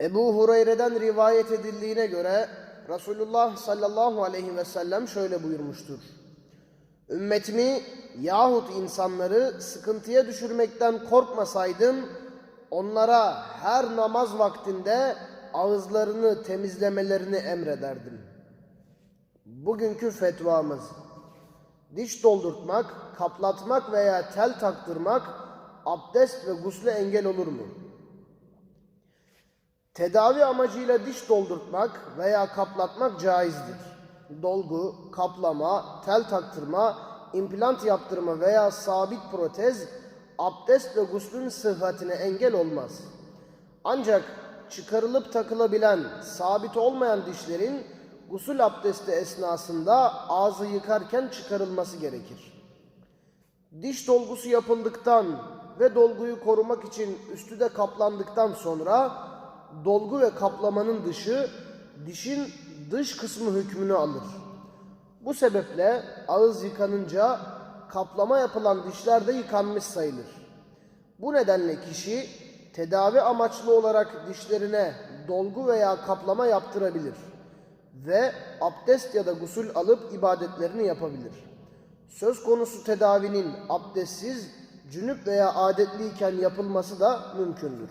Ebu Hureyre'den rivayet edildiğine göre Resulullah sallallahu aleyhi ve sellem şöyle buyurmuştur. Ümmetimi yahut insanları sıkıntıya düşürmekten korkmasaydım onlara her namaz vaktinde ağızlarını temizlemelerini emrederdim. Bugünkü fetvamız diş doldurtmak, kaplatmak veya tel taktırmak abdest ve gusle engel olur mu? Tedavi amacıyla diş doldurtmak veya kaplatmak caizdir. Dolgu, kaplama, tel taktırma, implant yaptırma veya sabit protez abdest ve guslün sıhhatine engel olmaz. Ancak çıkarılıp takılabilen, sabit olmayan dişlerin gusül abdesti esnasında ağzı yıkarken çıkarılması gerekir. Diş dolgusu yapıldıktan ve dolguyu korumak için üstü de kaplandıktan sonra dolgu ve kaplamanın dışı dişin dış kısmı hükmünü alır. Bu sebeple ağız yıkanınca kaplama yapılan dişler de yıkanmış sayılır. Bu nedenle kişi tedavi amaçlı olarak dişlerine dolgu veya kaplama yaptırabilir ve abdest ya da gusül alıp ibadetlerini yapabilir. Söz konusu tedavinin abdestsiz, cünüp veya adetliyken yapılması da mümkündür.